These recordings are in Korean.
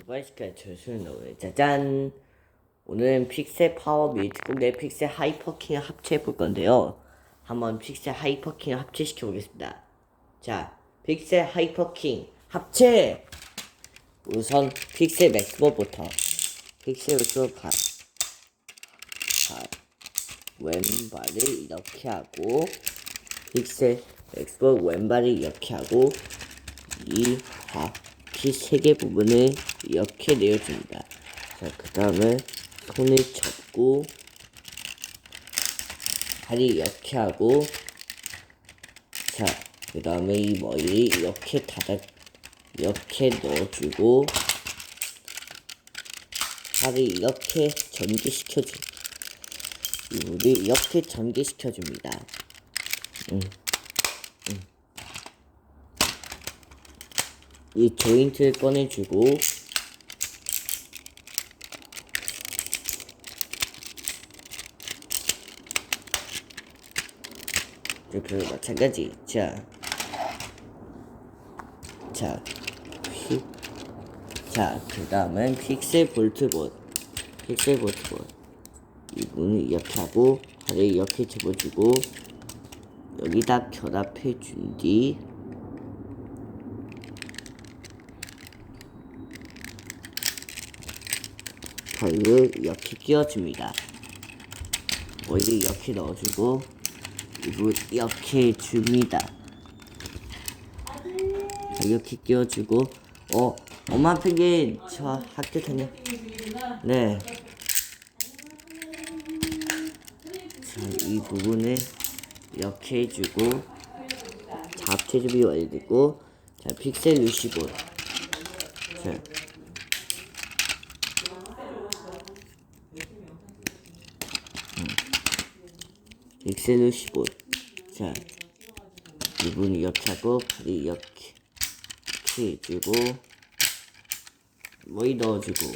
모바일시카 저술 노래 짜잔 오늘은 픽셀 파워 뮤직곡 내 픽셀 하이퍼킹 합체해 볼 건데요. 한번 픽셀 하이퍼킹 합체시켜 보겠습니다. 자 픽셀 하이퍼킹 합체! 우선 픽셀 맥스버부터. 픽셀 맥스버 발, 발. 왼발을 이렇게 하고 픽셀 맥스버 왼발을 이렇게 하고 이 바퀴 세개 부분을 이렇게 내어줍니다. 자, 그 다음에 손을 접고 다리 이렇게 하고 자, 그 다음에 이 머리를 이렇게 닫아 이렇게 넣어주고 팔을 이렇게 전개시켜주 이부를 이렇게 전개시켜줍니다. 이 조인트를 꺼내주고 이렇게 마찬가지. 자, 자, 피, 자, 그 다음은 픽셀 볼트봇. 픽셀 볼트봇. 이 문을 이렇게 하고 발을 이렇게 접어주고 여기다 결합해 준 뒤 발을 이렇게 끼워줍니다. 머리를 이렇게 넣어주고 이거 이렇게 줍니다. 자, 이렇게 끼워주고 어 엄마 펭귄 저 학교 다녀 네. 자, 이 부분을 이렇게 해주고 잡채줍이 완료되고 자 픽셀 루시볼 자 엑셀로 15. 자, 이분 하고, 팔이 이렇게, 해주고, 머리 넣어주고,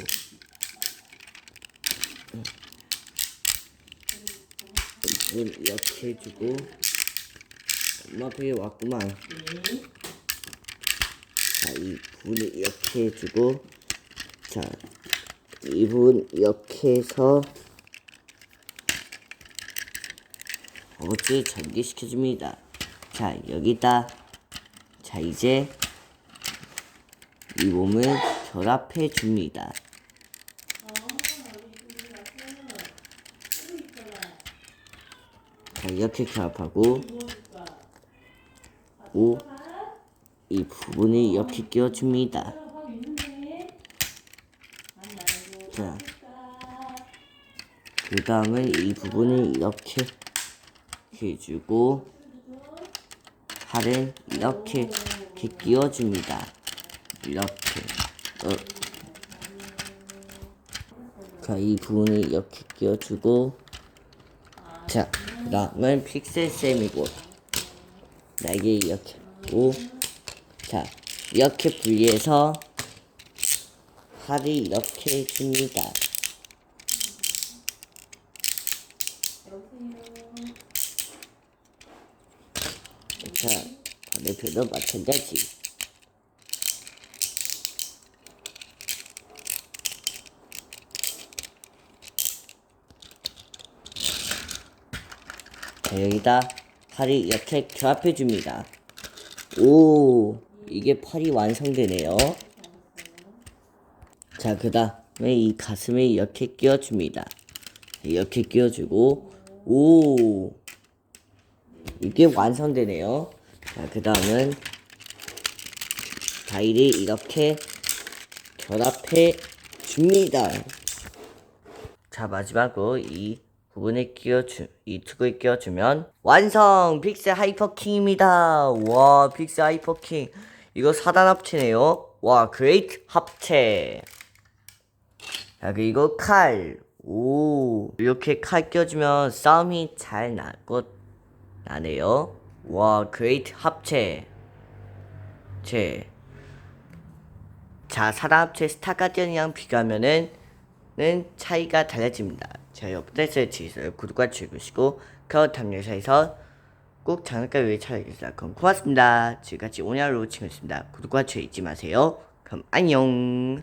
이분 이렇게 해주고, 엄마 배에 왔구만. 자, 이 분을 이렇게 해주고, 자, 이분 이렇게 해서, 어지 전개시켜줍니다. 자, 여기다. 자, 이제 이 몸을 결합해 줍니다. 자, 이렇게 결합하고, 오, 이 부분을 이렇게 끼워줍니다. 자, 그 다음에 이 부분을 이렇게 해주고 팔을 이렇게 이렇게 끼워줍니다. 이렇게 어. 자, 이 부분을 이렇게 끼워주고 자, 그 다음은 픽셀 셈이고 날개 이렇게 하고 자, 이렇게 분리해서 팔을 이렇게 해줍니다. 자, 반대편도 마찬가지. 자, 여기다 팔이 이렇게 결합해 줍니다. 오, 이게 팔이 완성되네요. 자, 그 다음에 이 가슴에 이렇게 끼워줍니다. 이렇게 끼워주고, 오, 이게 완성되네요. 자, 그 다음은 다이를 이렇게 결합해 줍니다. 자, 마지막으로 이 부분에 끼워주, 이 툭을 끼워주면 완성! 픽셀 하이퍼킹입니다. 와, 픽셀 하이퍼킹. 이거 사단 합체네요. 와, 그레이트 합체. 자, 그리고 칼. 오, 이렇게 칼 껴주면 싸움이 잘 나고 나네요. 와, 그레이트 합체. 제. 자, 사람 합체 스타 가디언이랑 비교하면은 는 차이가 달라집니다. 자, 옆에서 지시를 구독과 누르시고 그어 탐내사에서 꼭 장난감 외에 찾아주세요. 그럼 고맙습니다. 지금까지 오늘 로칭이었습니다. 구독과 좋아요 잊지 마세요. 그럼 안녕.